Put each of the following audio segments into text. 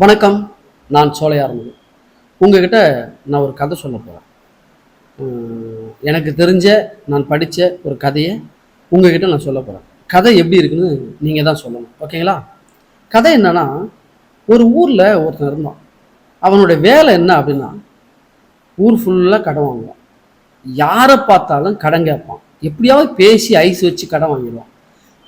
வணக்கம் நான் சோலையார்மன் உங்ககிட்ட நான் ஒரு கதை சொல்ல போகிறேன் எனக்கு தெரிஞ்ச நான் படித்த ஒரு கதையை உங்ககிட்ட நான் சொல்ல போகிறேன் கதை எப்படி இருக்குன்னு நீங்கள் தான் சொல்லணும். ஓகேங்களா? கதை என்னன்னா ஒரு ஊரில் ஒருத்தன் இருந்தான். அவனுடைய வேலை என்ன அப்படின்னா ஊர் ஃபுல்லாக கடன் வாங்குவான். யாரை பார்த்தாலும் கடன் கேட்பான். எப்படியாவது பேசி ஐஸ் வச்சு கடன் வாங்கிடுவான்.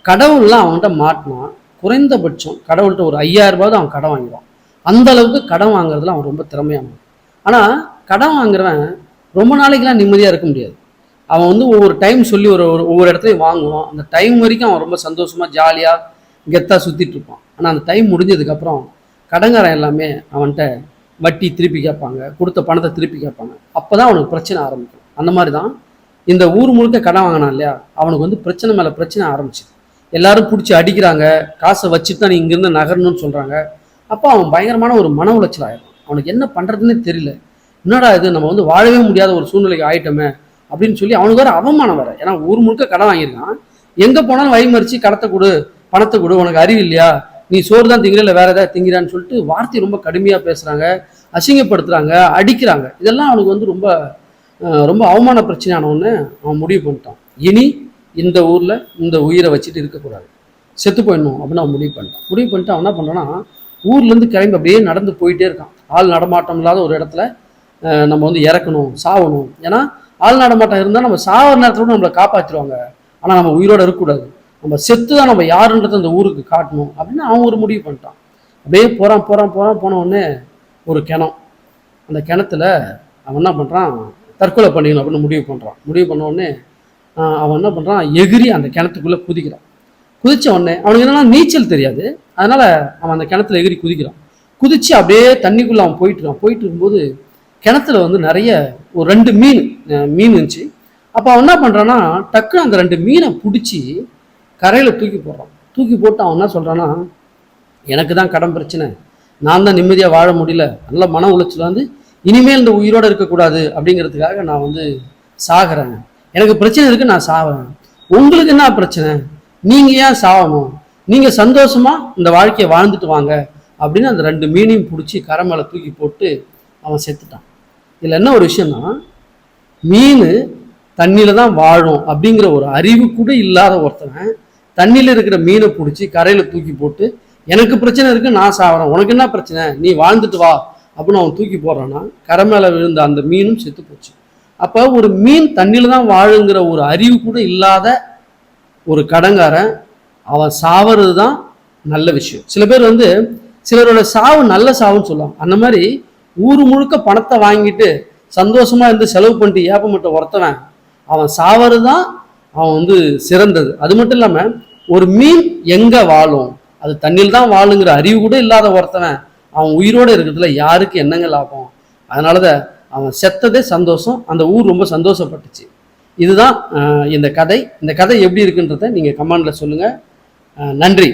கடவுள்லாம் அவன்கிட்ட மாட்டினா குறைந்தபட்சம் கடவுள்கிட்ட ஒரு ஐயாயிரம் ரூபாய் அவன் கடன் வாங்கிடுவான். அந்த அளவுக்கு கடன் வாங்குறதுல அவன் ரொம்ப திறமையானவன் ஆனால் கடன் வாங்குறவன் ரொம்ப நாளைக்கெல்லாம் நிம்மதியாக இருக்க முடியாது. அவன் வந்து ஒவ்வொரு டைம் சொல்லி ஒரு ஒரு- ஒவ்வொரு இடத்துலையும் வாங்குவான். அந்த டைம் வரைக்கும் அவன் ரொம்ப சந்தோஷமாக ஜாலியாக கெத்தாக சுற்றிட்டு இருப்பான். ஆனால் அந்த டைம் முடிஞ்சதுக்கப்புறம் கடங்காரன் எல்லாமே அவன்கிட்ட வட்டி திருப்பி கேட்பாங்க கொடுத்த பணத்தை திருப்பி கேட்பாங்க. அப்போ தான் அவனுக்கு பிரச்சனை ஆரம்பிக்கும். அந்த மாதிரி தான் இந்த ஊர் முழுக்க கடன் வாங்கினான் இல்லையா? அவனுக்கு வந்து பிரச்சனை மேலே பிரச்சனை ஆரம்பிச்சு எல்லாரும் பிடிச்சி அடிக்கிறாங்க. காசை வச்சுட்டு தான் நீ இங்கேருந்து நகரணும்னு சொல்கிறாங்க அப்போ அவன் பயங்கரமான ஒரு மன உளைச்சல் ஆயிடும். அவனுக்கு என்ன பண்ணுறதுன்னே தெரியல. என்னடா இது? நம்ம வந்து வாழவே முடியாத ஒரு சூழ்நிலைக்கு ஆயிட்டோமே அப்படின்னு சொல்லி அவனுக்கு வேற அவமானம் வேற. ஏன்னா ஊர் முழுக்க கடன் வாங்கியிருக்கான். எங்கே போனாலும் வழிமறிச்சு கடத்தை கொடு பணத்தை கொடு உனக்கு அறிவு இல்லையா? நீ சோறு தான் திங்கிற இல்லை வேற ஏதாவது திங்கிறான்னு சொல்லிட்டு வார்த்தை ரொம்ப கடுமையாக பேசுகிறாங்க அசிங்கப்படுத்துகிறாங்க அடிக்கிறாங்க. இதெல்லாம் அவனுக்கு வந்து ரொம்ப ரொம்ப அவமான பிரச்சனையான ஒன்று அவன் முடிவு பண்ணிட்டான். இனி இந்த ஊரில் இந்த உயிரை வச்சுட்டு இருக்கக்கூடாது. செத்து போயிடணும் அப்படின்னு அவன் முடிவு பண்ணிட்டான். முடிவு பண்ணிட்டு அவன் என்ன பண்ணுறான்னா ஊர்லேருந்து கிளம்பி அப்படியே நடந்து போயிட்டே இருக்கான். ஆள் நடமாட்டம் இல்லாத ஒரு இடத்துல நம்ம வந்து இறக்கணும் சாவணும். ஏன்னா ஆள் நடமாட்டம் இருந்தால் நம்ம சாவர நேரத்தில் கூட நம்மளை காப்பாற்றிடுவாங்க ஆனால் நம்ம உயிரோட இருக்கக்கூடாது. நம்ம செத்து தான் நம்ம யாருன்றதை அந்த ஊருக்கு காட்டணும் அப்படின்னு அவன் ஒரு முடிவு பண்ணிட்டான். அப்படியே போகிறான் போகிறான் போகிறான் போன உடனே ஒரு கிணம். அந்த கிணத்துல அவன் என்ன பண்ணுறான் தற்கொலை பண்ணிக்கணும் அப்படின்னு முடிவு பண்ணுறான் முடிவு பண்ண உடனே அவன் என்ன பண்ணுறான் எகிரி அந்த கிணத்துக்குள்ளே குதிக்கிறான். குதிச்ச உடனே அவனுக்கு என்னன்னா நீச்சல் தெரியாது. அதனால அவன் அந்த கிணத்துல எகிரி குதிக்கிறான். குதிச்சு அப்படியே தண்ணிக்குள்ள அவன் போயிட்டு இருக்கான். போயிட்டு இருக்கும்போது கிணத்துல வந்து நிறைய ஒரு ரெண்டு மீன் மீன் இருந்துச்சு. அப்போ அவன் என்ன பண்ணுறான்னா டக்குன்னு அந்த ரெண்டு மீனை பிடிச்சி கரையில் தூக்கி போடுறான். தூக்கி போட்டு அவன் என்ன சொல்கிறான்னா எனக்கு தான் கடன் பிரச்சனை. நான் தான் நிம்மதியாக வாழ முடியல. நல்ல மன உளைச்சல் வந்து இனிமேல் இந்த உயிரோடு இருக்கக்கூடாது. அப்படிங்கிறதுக்காக நான் வந்து சாகிறேன். எனக்கு பிரச்சனை இருக்குது நான் சாகிறேன் உங்களுக்கு என்ன பிரச்சனை? நீங்கள் ஏன் சாகணும் நீங்கள் சந்தோஷமாக இந்த வாழ்க்கையை வாழ்ந்துட்டு வாங்க அப்படின்னு அந்த ரெண்டு மீனையும் பிடிச்சி கரை மேலே தூக்கி போட்டு அவன் செத்துட்டான். இதில் என்ன ஒரு விஷயம்னா மீன் தண்ணியில் தான் வாழும் அப்படிங்கிற ஒரு அறிவு கூட இல்லாத ஒருத்தன் தண்ணியில் இருக்கிற மீனை பிடிச்சி கரையில் தூக்கி போட்டு எனக்கு பிரச்சனை இருக்கு நான் சாகிறேன் உனக்கு என்ன பிரச்சனை? நீ வாழ்ந்துட்டு வா. அப்படின்னு அவன் தூக்கி போடுறான்னா கரை மேலே விழுந்த அந்த மீனும் செத்து போச்சு. அப்போ ஒரு மீன் தண்ணியில் தான் வாழுங்கிற ஒரு அறிவு கூட இல்லாத ஒரு கடங்காரன் அவன் சாவறது தான் நல்ல விஷயம். சில பேர் வந்து சிலரோட சாவு நல்ல சாவுன்னு சொல்லுவாங்க. அந்த மாதிரி ஊர் முழுக்க பணத்தை வாங்கிட்டு சந்தோஷமாக இருந்து செலவு பண்ணிட்டு ஏப்பமட்ட ஒருத்தவன் அவன் சாவறது தான் அவன் வந்து சிறந்தது. அது மட்டும் இல்லாமல் ஒரு மீன் எங்கே வாழும்? அது தண்ணியில் தான் வாழுங்கிற அறிவு கூட இல்லாத ஒருத்தவன் அவன் உயிரோட இருக்கிறதுல யாருக்கு என்னங்க லாபம்? அதனாலதான் அவன் செத்ததே சந்தோஷம். அந்த ஊர் ரொம்ப சந்தோஷப்பட்டுச்சு. இதுதான் இந்த கதை. இந்த கதை எப்படி இருக்குன்றதை நீங்கள் கமெண்டில் சொல்லுங்கள் நன்றி.